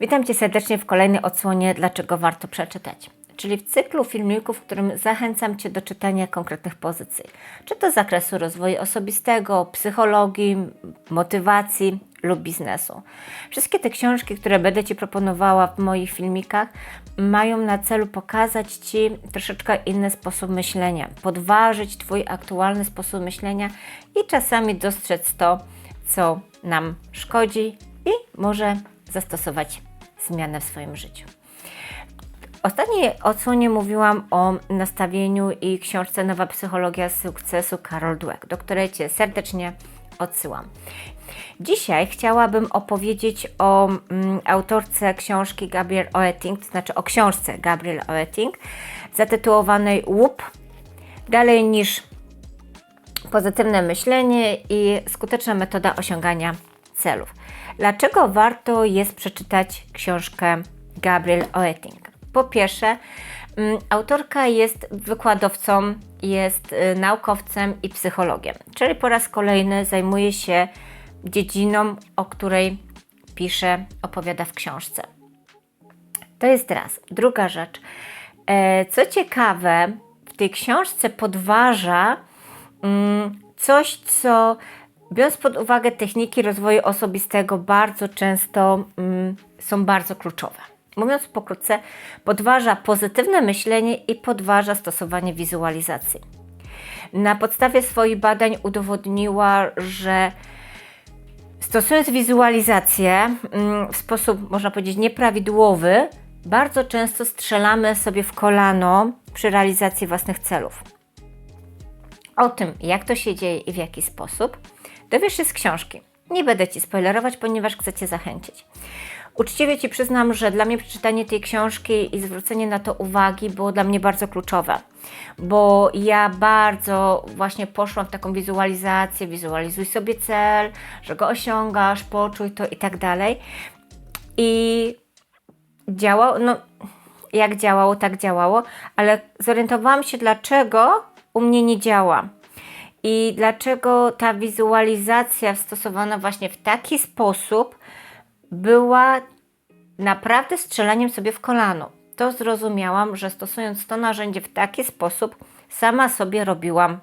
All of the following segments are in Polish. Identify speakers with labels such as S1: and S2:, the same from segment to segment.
S1: Witam Cię serdecznie w kolejnej odsłonie Dlaczego warto przeczytać. Czyli w cyklu filmików, w którym zachęcam Cię do czytania konkretnych pozycji. Czy to z zakresu rozwoju osobistego, psychologii, motywacji lub biznesu. Wszystkie te książki, które będę Ci proponowała w moich filmikach, mają na celu pokazać Ci troszeczkę inny sposób myślenia, podważyć Twój aktualny sposób myślenia i czasami dostrzec to, co nam szkodzi i może zastosować zmianę w swoim życiu. W ostatniej odsłonie mówiłam o nastawieniu i książce Nowa Psychologia Sukcesu Carol Dweck, do której Cię serdecznie odsyłam. Dzisiaj chciałabym opowiedzieć o mm, autorce książki Gabriel Oetting, to znaczy o książce Gabriel Oetting, zatytułowanej Łup, dalej niż pozytywne myślenie i skuteczna metoda osiągania celów. Dlaczego warto jest przeczytać książkę Gabriel Oetting? Po pierwsze, mm, autorka jest wykładowcą, jest y, naukowcem i psychologiem, czyli po raz kolejny zajmuje się dziedziną, o której pisze, opowiada w książce. To jest raz. Druga rzecz. E, Co ciekawe, w tej książce podważa mm, coś, co biorąc pod uwagę techniki rozwoju osobistego, bardzo często mm, są bardzo kluczowe. Mówiąc pokrótce, podważa pozytywne myślenie i podważa stosowanie wizualizacji. Na podstawie swoich badań udowodniła, że stosując wizualizację mm, w sposób, można powiedzieć, nieprawidłowy, bardzo często strzelamy sobie w kolano przy realizacji własnych celów. O tym, jak to się dzieje i w jaki sposób, dowiesz się z książki. Nie będę Ci spoilerować, ponieważ chcę Cię zachęcić. Uczciwie Ci przyznam, że dla mnie przeczytanie tej książki i zwrócenie na to uwagi było dla mnie bardzo kluczowe, bo ja bardzo właśnie poszłam w taką wizualizację, wizualizuj sobie cel, że go osiągasz, poczuj to i tak dalej. I działało, no jak działało, tak działało, ale zorientowałam się, dlaczego u mnie nie działa. I dlaczego ta wizualizacja stosowana właśnie w taki sposób była naprawdę strzelaniem sobie w kolano. To zrozumiałam, że stosując to narzędzie w taki sposób, sama sobie robiłam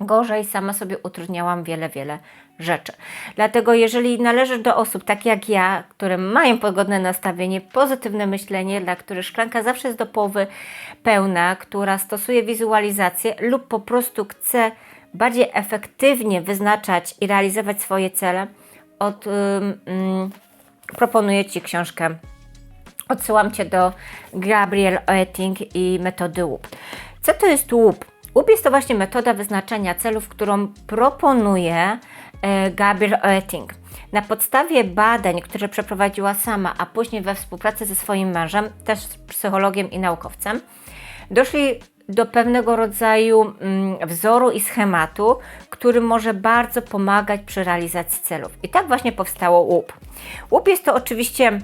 S1: gorzej, sama sobie utrudniałam wiele, wiele rzeczy. Dlatego, jeżeli należysz do osób tak jak ja, które mają pogodne nastawienie, pozytywne myślenie, dla których szklanka zawsze jest do połowy pełna, która stosuje wizualizację lub po prostu chce bardziej efektywnie wyznaczać i realizować swoje cele, od, ym, proponuję Ci książkę. Odsyłam Cię do Gabriel Oetting i metody łup. Co to jest łup? Łup jest to właśnie metoda wyznaczania celów, którą proponuje e, Gabriel Oetting. Na podstawie badań, które przeprowadziła sama, a później we współpracy ze swoim mężem, też psychologiem i naukowcem, doszli do pewnego rodzaju mm, wzoru i schematu, który może bardzo pomagać przy realizacji celów. I tak właśnie powstało łup. Łup jest to oczywiście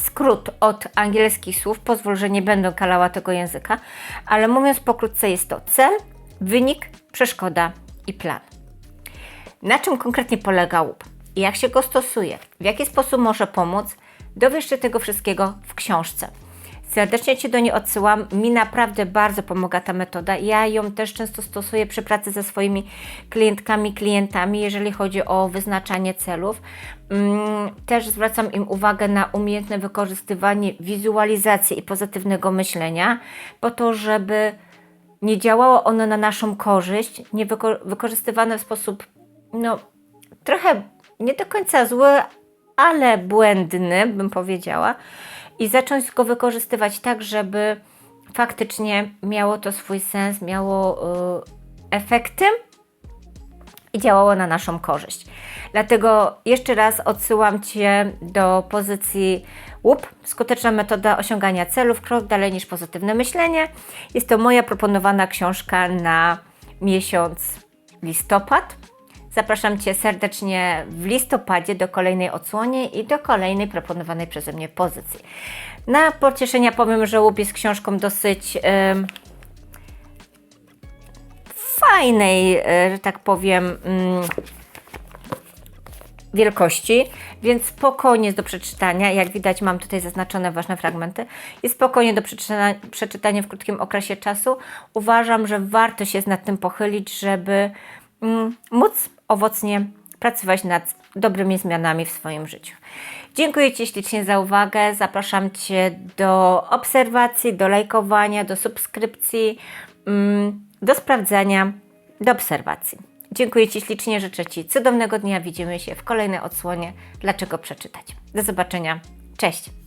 S1: skrót od angielskich słów, pozwól, że nie będę kalała tego języka, ale mówiąc pokrótce jest to cel, wynik, przeszkoda i plan. Na czym konkretnie polega łup? Jak się go stosuje? W jaki sposób może pomóc? Dowiesz się tego wszystkiego w książce. Serdecznie Cię do niej odsyłam. Mi naprawdę bardzo pomaga ta metoda. Ja ją też często stosuję przy pracy ze swoimi klientkami, klientami, jeżeli chodzi o wyznaczanie celów. Mm, Też zwracam im uwagę na umiejętne wykorzystywanie wizualizacji i pozytywnego myślenia, po to, żeby nie działało ono na naszą korzyść, nie wyko- wykorzystywane w sposób, no, trochę nie do końca zły, ale błędny, bym powiedziała, i zacząć go wykorzystywać tak, żeby faktycznie miało to swój sens, miało y, efekty i działało na naszą korzyść. Dlatego jeszcze raz odsyłam Cię do pozycji łup, skuteczna metoda osiągania celów, krok dalej niż pozytywne myślenie. Jest to moja proponowana książka na miesiąc listopad. Zapraszam Cię serdecznie w listopadzie do kolejnej odsłonie i do kolejnej proponowanej przeze mnie pozycji. Na pocieszenia powiem, że łup jest książką dosyć em, fajnej, e, że tak powiem, mm, wielkości, więc spokojnie jest do przeczytania. Jak widać, mam tutaj zaznaczone ważne fragmenty. Jest spokojnie do przeczytania, przeczytania w krótkim okresie czasu. Uważam, że warto się nad tym pochylić, żeby móc owocnie pracować nad dobrymi zmianami w swoim życiu. Dziękuję Ci ślicznie za uwagę. Zapraszam Cię do obserwacji, do lajkowania, do subskrypcji, mm, do sprawdzania, do obserwacji. Dziękuję Ci ślicznie, życzę Ci cudownego dnia. Widzimy się w kolejnej odsłonie Dlaczego przeczytać. Do zobaczenia. Cześć!